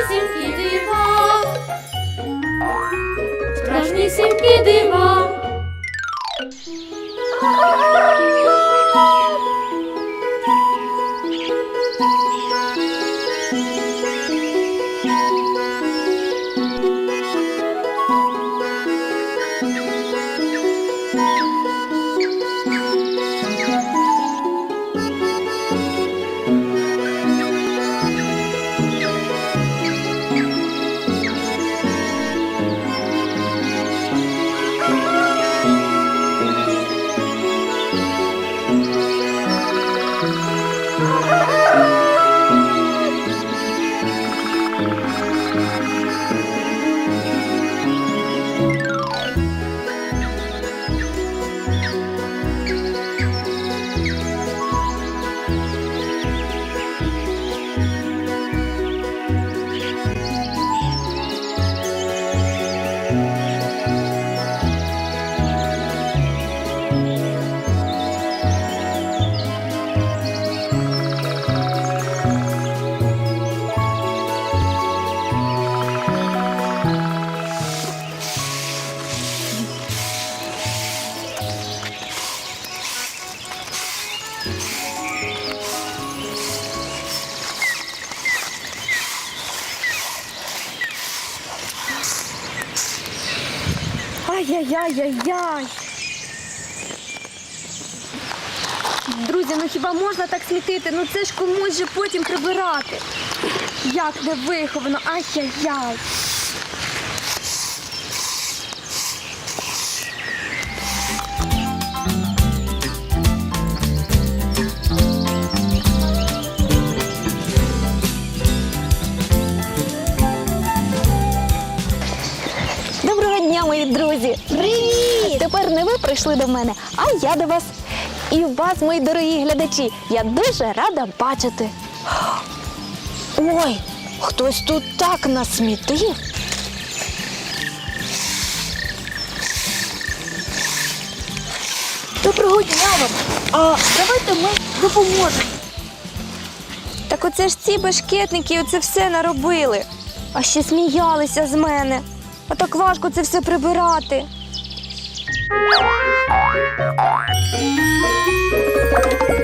страшнісінькі дива. Страшнісінькі дива. Смітити? Ну це ж комусь же потім прибирати. Як невиховано, ай-яй-яй. Доброго дня, мої друзі! Привіт! Тепер не ви прийшли до мене, а я до вас. І вас, мої дорогі глядачі, я дуже рада бачити. Ой, хтось тут так насмітив. Доброго дня вам! А давайте ми допоможемо. Так оце ж ці бешкетники оце все наробили. А ще сміялися з мене. А так важко це все прибирати. Thank you.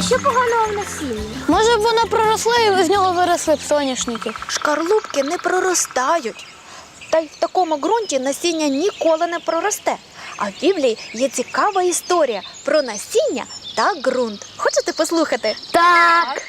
А що поганого в насінні? Може б воно проросло і з нього виросли б соняшники. Шкарлупки не проростають. Та й в такому ґрунті насіння ніколи не проросте. А в Біблії є цікава історія про насіння та ґрунт. Хочете послухати? Так.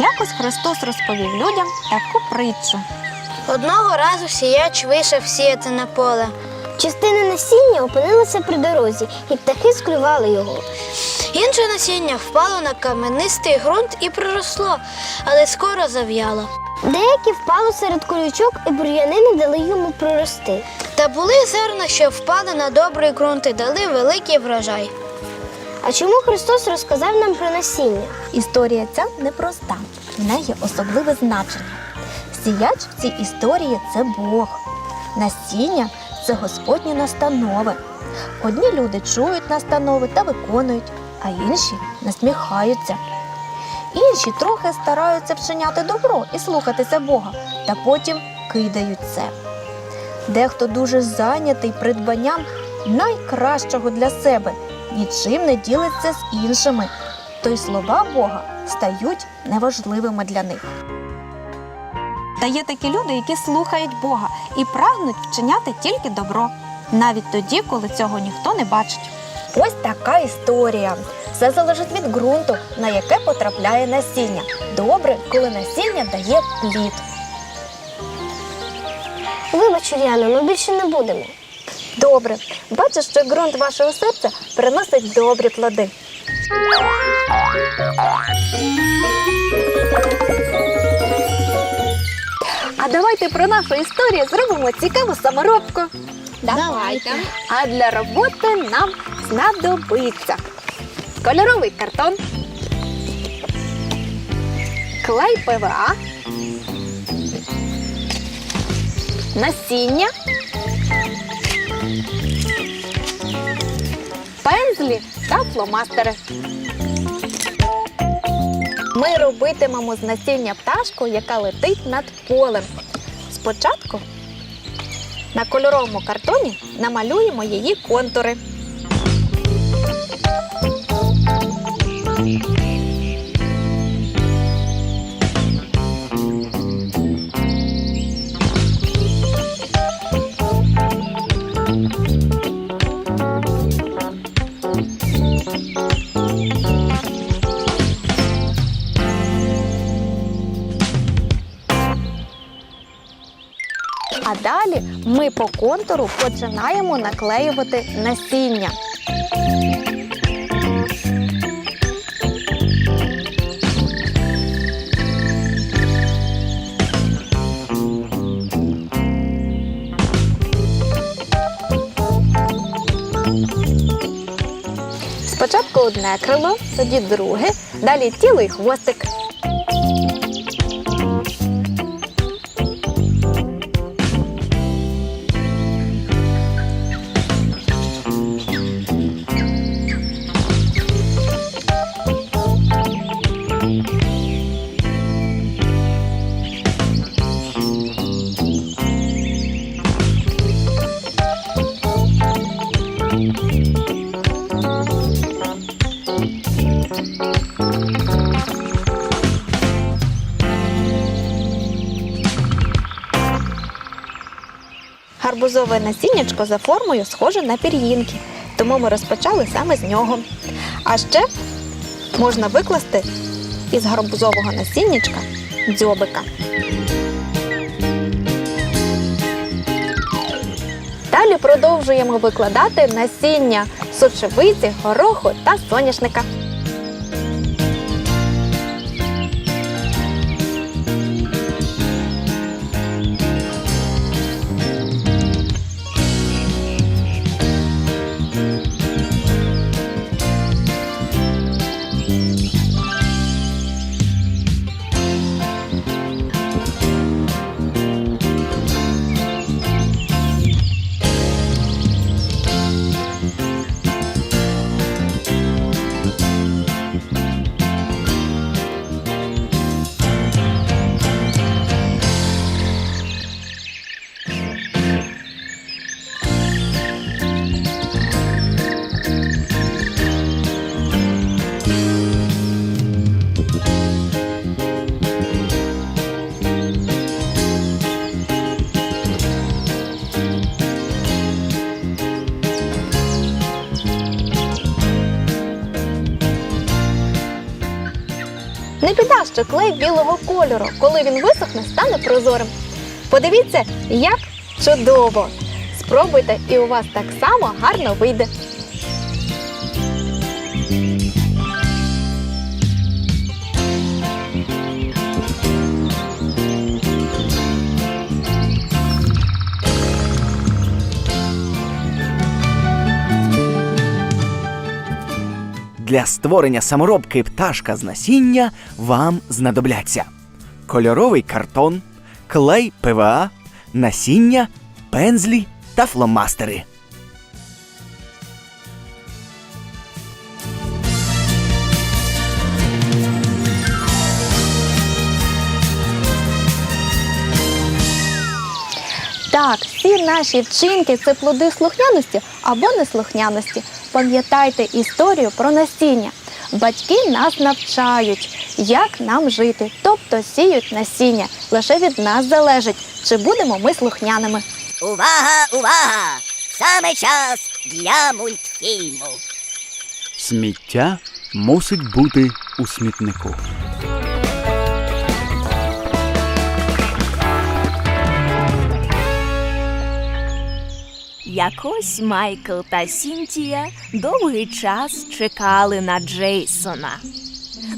Якось Христос розповів людям таку притчу. Одного разу сіяч вийшов сіяти на поле. Частина насіння опинилася при дорозі, і птахи скривали його. Інше насіння впало на каменистий ґрунт і проросло, але скоро зав'яло. Деякі впали серед колючок, і бур'яни не дали йому прорости. Та були зерна, що впали на добрий ґрунт і дали великий врожай. А чому Христос розказав нам про насіння? Історія ця непроста. В неї особливе значення. Сіяч в цій історії це Бог. Насіння це Господні настанови. Одні люди чують настанови та виконують, а інші насміхаються. Інші трохи стараються вчиняти добро і слухатися Бога, та потім кидають це. Дехто дуже зайнятий придбанням найкращого для себе, нічим не ділиться з іншими, то й слова Бога стають неважливими для них. Та є такі люди, які слухають Бога і прагнуть вчиняти тільки добро, навіть тоді, коли цього ніхто не бачить. Ось така історія. Все залежить від ґрунту, на яке потрапляє насіння. Добре, коли насіння дає плід. Вибач, Уріано, ми більше не будемо. Добре, бачиш, що ґрунт вашого серця приносить добрі плоди. Давайте про нашу історію зробимо цікаву саморобку. Давайте. А для роботи нам знадобиться кольоровий картон, клей ПВА, насіння, пензлі та фломастери. Ми робитимемо з насіння пташку, яка летить над полем. Спочатку на кольоровому картоні намалюємо її контури. Ми по контуру починаємо наклеювати насіння. Спочатку одне крило, тоді друге, далі тіло і хвостик. Гарбузове насіннячко за формою схоже на пір'їнки, тому ми розпочали саме з нього. А ще можна викласти із гарбузового насіннячка дзьобика. Далі продовжуємо викладати насіння сочевиці, гороху та соняшника. Що клей білого кольору, коли він висохне, стане прозорим. Подивіться, як чудово! Спробуйте, і у вас так само гарно вийде. Для створення саморобки пташка з насіння вам знадобляться кольоровий картон, клей ПВА, насіння, пензлі та фломастери. Так, всі наші вчинки це плоди слухняності або неслухняності. Пам'ятайте історію про насіння. Батьки нас навчають, як нам жити, тобто сіють насіння. Лише від нас залежить, чи будемо ми слухняними. Увага, увага! Саме час для мультфільму. Сміття мусить бути у смітнику. Якось Майкл та Сінтія довгий час чекали на Джейсона.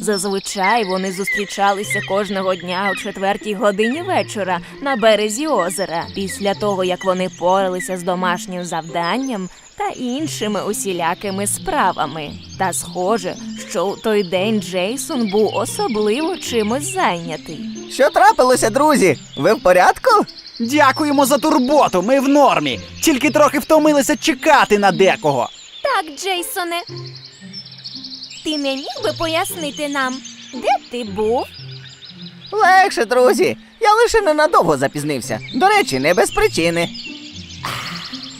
Зазвичай вони зустрічалися кожного дня о четвертій годині вечора на березі озера, після того як вони поралися з домашнім завданням та іншими усілякими справами. Та схоже, що у той день Джейсон був особливо чимось зайнятий. Що трапилося, друзі? Ви в порядку? Дякуємо за турботу, ми в нормі. Тільки трохи втомилися чекати на декого. Так, Джейсоне. Ти не міг би пояснити нам, де ти був? Легше, друзі. Я лише ненадовго запізнився. До речі, не без причини.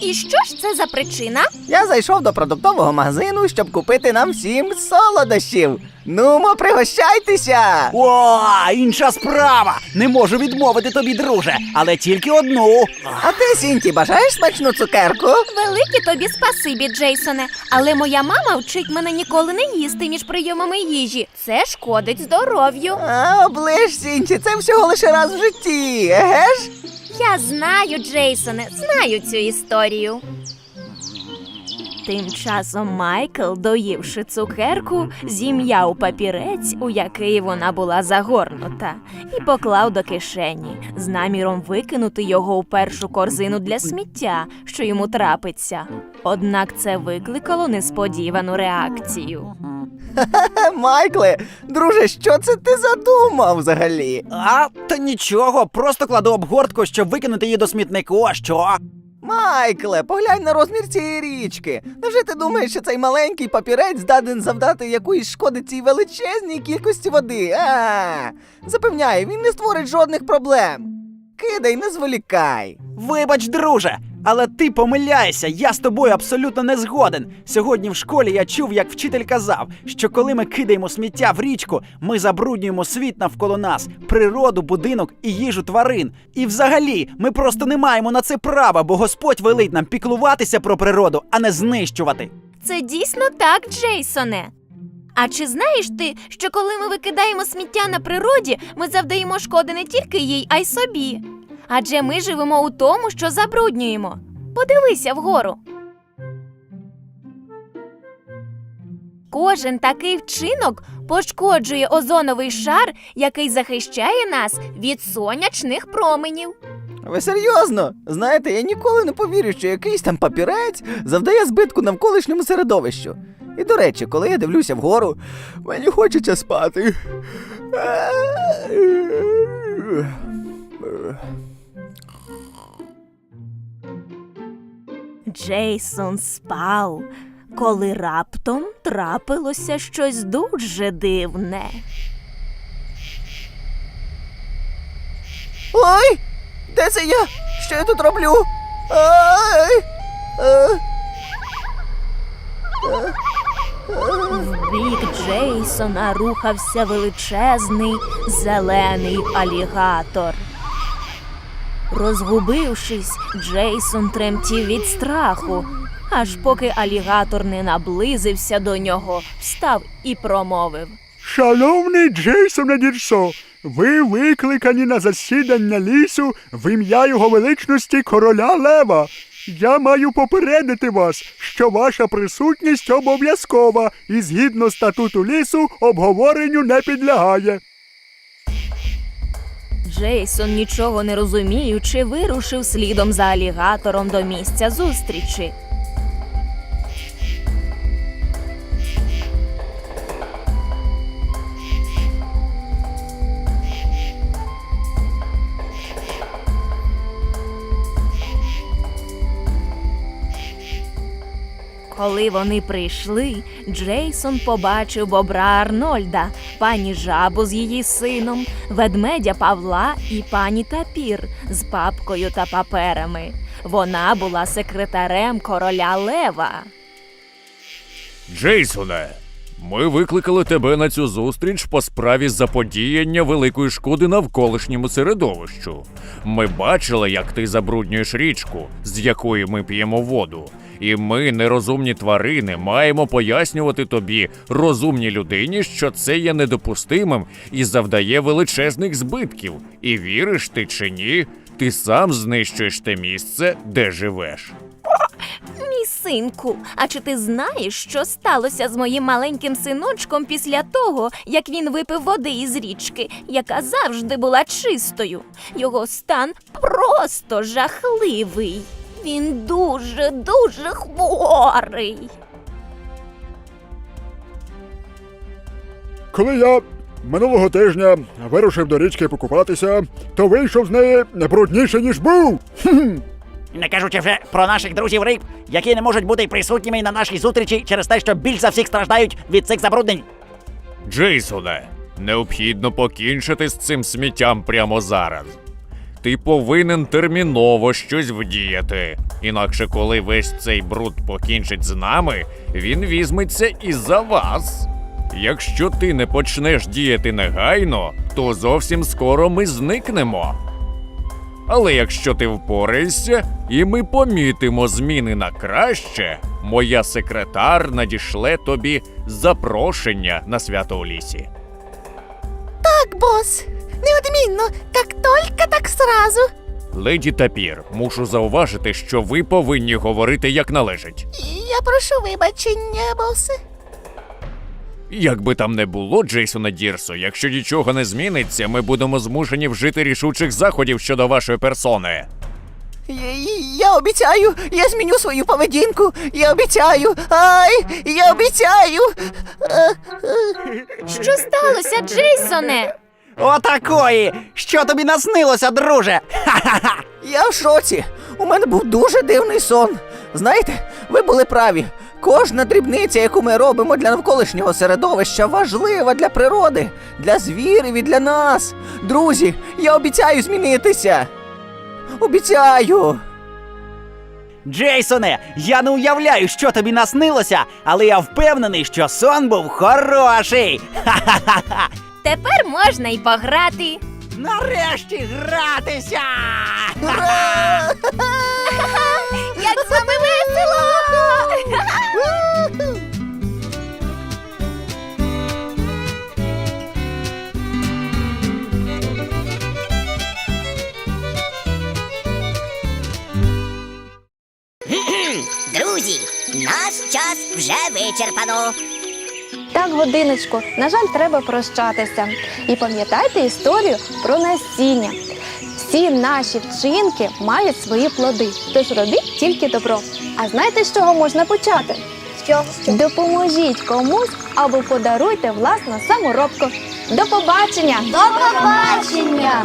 І що ж це за причина? Я зайшов до продуктового магазину, щоб купити нам всім солодощів. Нумо, пригощайтеся! О, інша справа! Не можу відмовити тобі, друже, але тільки одну. А ти, Сінті, бажаєш смачну цукерку? Велике тобі спасибі, Джейсоне. Але моя мама вчить мене ніколи не їсти між прийомами їжі. Це шкодить здоров'ю. А, оближ, Сінті, це всього лише раз в житті, еге ж? Я знаю, Джейсоне, знаю цю історію. Тим часом Майкл, доївши цукерку, зім'яв папірець, у який вона була загорнута, і поклав до кишені з наміром викинути його у першу корзину для сміття, що йому трапиться. Однак це викликало несподівану реакцію. Майкле, друже, що це ти задумав взагалі? А, та нічого, просто кладу обгортку, щоб викинути її до смітнику, а що? Майкле, поглянь на розмір цієї річки. Невже ти думаєш, що цей маленький папірець здатен завдати якоїсь шкоди цій величезній кількості води? А, запевняю, він не створить жодних проблем. Кидай, не зволікай. Вибач, друже, але ти помиляєшся, я з тобою абсолютно не згоден. Сьогодні в школі я чув, як вчитель казав, що коли ми кидаємо сміття в річку, ми забруднюємо світ навколо нас, природу, будинок і їжу тварин. І взагалі, ми просто не маємо на це права, бо Господь велить нам піклуватися про природу, а не знищувати. Це дійсно так, Джейсоне. А чи знаєш ти, що коли ми викидаємо сміття на природі, ми завдаємо шкоди не тільки їй, а й собі? Адже ми живемо у тому, що забруднюємо. Подивися вгору. Кожен такий вчинок пошкоджує озоновий шар, який захищає нас від сонячних променів. Ви серйозно? Знаєте, я ніколи не повірю, що якийсь там папірець завдає збитку навколишньому середовищу. І до речі, коли я дивлюся вгору, мені хочеться спати. Джейсон спав, коли раптом трапилося щось дуже дивне. Ой! Де це я? Що я тут роблю? Ай! В бік Джейсона рухався величезний зелений алігатор. Розгубившись, Джейсон тремтів від страху, аж поки алігатор не наблизився до нього, встав і промовив. Шановний Джейсоне Дірсо, ви викликані на засідання лісу в ім'я його величності короля Лева. Я маю попередити вас, що ваша присутність обов'язкова і згідно статуту лісу обговоренню не підлягає. Джейсон, нічого не розуміючи, вирушив слідом за алігатором до місця зустрічі. Коли вони прийшли, Джейсон побачив бобра Арнольда, пані жабу з її сином, ведмедя Павла і пані Тапір з папкою та паперами. Вона була секретарем короля Лева. Джейсоне, Ми викликали тебе на цю зустріч по справі заподіяння великої шкоди навколишньому середовищу. Ми бачили, як ти забруднюєш річку, з якої ми п'ємо воду. І ми, нерозумні тварини, маємо пояснювати тобі, розумній людині, що це є недопустимим і завдає величезних збитків. І віриш ти чи ні, ти сам знищуєш те місце, де живеш. Мій синку, а чи ти знаєш, що сталося з моїм маленьким синочком після того, як він випив води із річки, яка завжди була чистою? Його стан просто жахливий. Він дуже, дуже хворий. Коли я минулого тижня вирушив до річки покупатися, то вийшов з неї не брудніше, ніж був. Не кажучи вже про наших друзів риб, які не можуть бути присутніми на нашій зустрічі через те, що більш за всіх страждають від цих забруднень. Джейсоне, необхідно покінчити з цим сміттям прямо зараз. Ти повинен терміново щось вдіяти. Інакше, коли весь цей бруд покінчить з нами, він візьметься і за вас. Якщо ти не почнеш діяти негайно, то зовсім скоро ми зникнемо. Але якщо ти впораєшся, і ми помітимо зміни на краще, моя секретар надішле тобі запрошення на свято у лісі. Так, бос, неодмінно, як тільки так сразу. Леді Тапір, мушу зауважити, що ви повинні говорити як належить. Я прошу вибачення, босе. Як би там не було, Джейсона Дірсо, якщо нічого не зміниться, ми будемо змушені вжити рішучих заходів щодо вашої персони. Я, я обіцяю, я зміню свою поведінку. Я обіцяю. Ай, я обіцяю. Що сталося, Джейсоне? Отакої! Що тобі наснилося, друже? Ха-ха-ха! Я в шоці. У мене був дуже дивний сон. Знаєте, ви були праві. Кожна дрібниця, яку ми робимо для навколишнього середовища, важлива для природи, для звірів і для нас. Друзі, я обіцяю змінитися. Обіцяю. Джейсоне, я не уявляю, що тобі наснилося, але я впевнений, що сон був хороший. Ха-ха-ха! Тепер можна й пограти. Нарешті гратися! Як з вами весело! Друзі, наш час вже вичерпано. Так, годиночку, на жаль, треба прощатися. І пам'ятайте історію про насіння. Всі наші вчинки мають свої плоди, тож робіть тільки добро. А знаєте, з чого можна почати? Що? Допоможіть комусь або подаруйте власну саморобку. До побачення! До побачення!